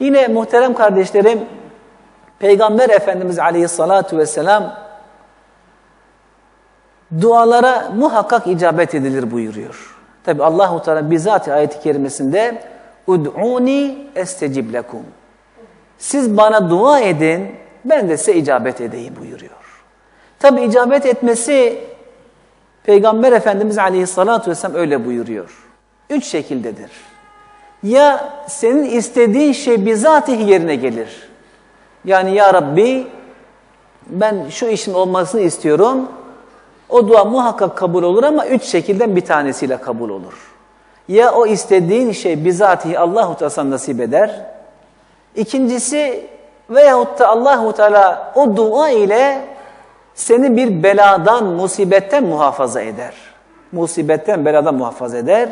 Yine muhterem kardeşlerim, Peygamber Efendimiz Aleyhissalatu vesselam dualara muhakkak icabet edilir buyuruyor. Tabi Allahu Teala bizzat ayet-i kerimesinde ud'uni estecib lekum. Siz bana dua edin, ben de size icabet edeyim buyuruyor. Tabi icabet etmesi Peygamber Efendimiz Aleyhissalatu vesselam öyle buyuruyor. Üç şekildedir. Ya senin istediğin şey bizatihi yerine gelir. Yani ya Rabbi ben şu işin olmasını istiyorum. O dua muhakkak kabul olur ama üç şekilden bir tanesiyle kabul olur. Ya o istediğin şey bizatihi Allahu Teala nasip eder. İkincisi veyahut da Allahu Teala o dua ile seni bir beladan, musibetten muhafaza eder. Musibetten, beladan muhafaza eder.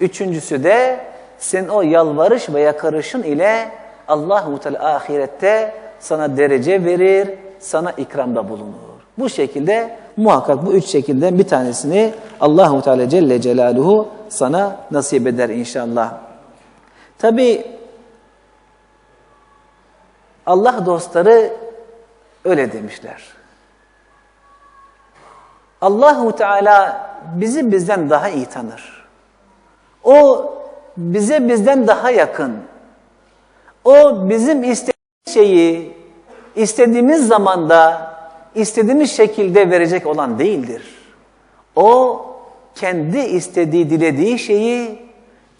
Üçüncüsü de sen o yalvarış ve yakarışın ile Allahu Teala ahirette sana derece verir, sana ikramda bulunur. Bu şekilde muhakkak bu üç şekilden bir tanesini Allahu Teala Celle Celaluhu sana nasip eder inşallah. Tabi Allah dostları öyle demişler. Allahu Teala bizi bizden daha iyi tanır. O bize bizden daha yakın. O bizim istediğimiz şeyi istediğimiz zamanda, istediğimiz şekilde verecek olan değildir. O kendi istediği, dilediği şeyi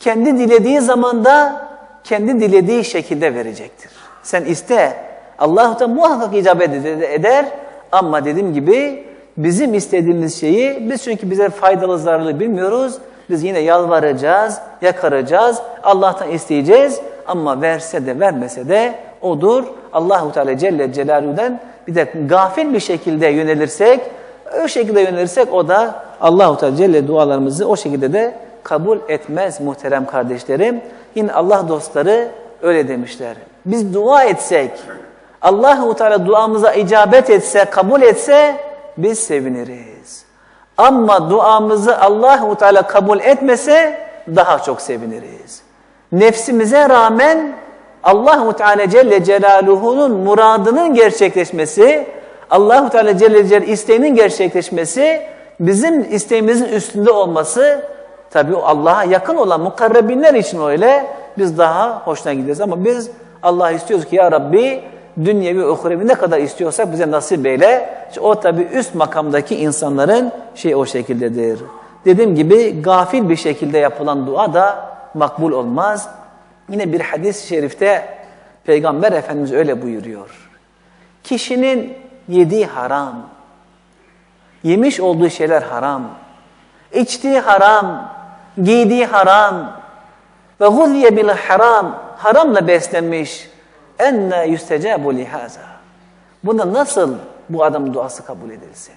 kendi dilediği zamanda, kendi dilediği şekilde verecektir. Sen iste, Allah da muhakkak icabet eder ama dediğim gibi bizim istediğimiz şeyi biz çünkü bize faydalı zararlı bilmiyoruz. Biz yine yalvaracağız, yakaracağız, Allah'tan isteyeceğiz ama verse de vermese de odur. Allahu Teala Celle Celaluhu'dan bir de gafil bir şekilde yönelirsek, o şekilde yönelirsek o da Allahu Teala Celle dualarımızı o şekilde de kabul etmez muhterem kardeşlerim. Yine Allah dostları öyle demişler. Biz dua etsek, Allahu Teala duamıza icabet etse, kabul etse biz seviniriz. Ama duamızı Allahu Teala kabul etmese daha çok seviniriz. Nefsimize rağmen Allahu Teala Celle Celaluhu'nun muradının gerçekleşmesi, Allahu Teala Celle Celaluhu isteğinin gerçekleşmesi, bizim isteğimizin üstünde olması tabii Allah'a yakın olan mukarrebinler için öyle biz daha hoşuna gideriz ama biz Allah istiyoruz ki ya Rabbi dünyevi uhrevi ne kadar istiyorsak bize nasip eyle. İşte o tabii üst makamdaki insanların şey o şekildedir. Dediğim gibi gafil bir şekilde yapılan dua da makbul olmaz. Yine bir hadis-i şerifte Peygamber Efendimiz öyle buyuruyor. Kişinin yediği haram, yemiş olduğu şeyler haram, içtiği haram, giydiği haram ve guzye bil haram, haramla beslenmiş. Enne yüstecabu lihaza. Buna nasıl bu adam duası kabul edilsin?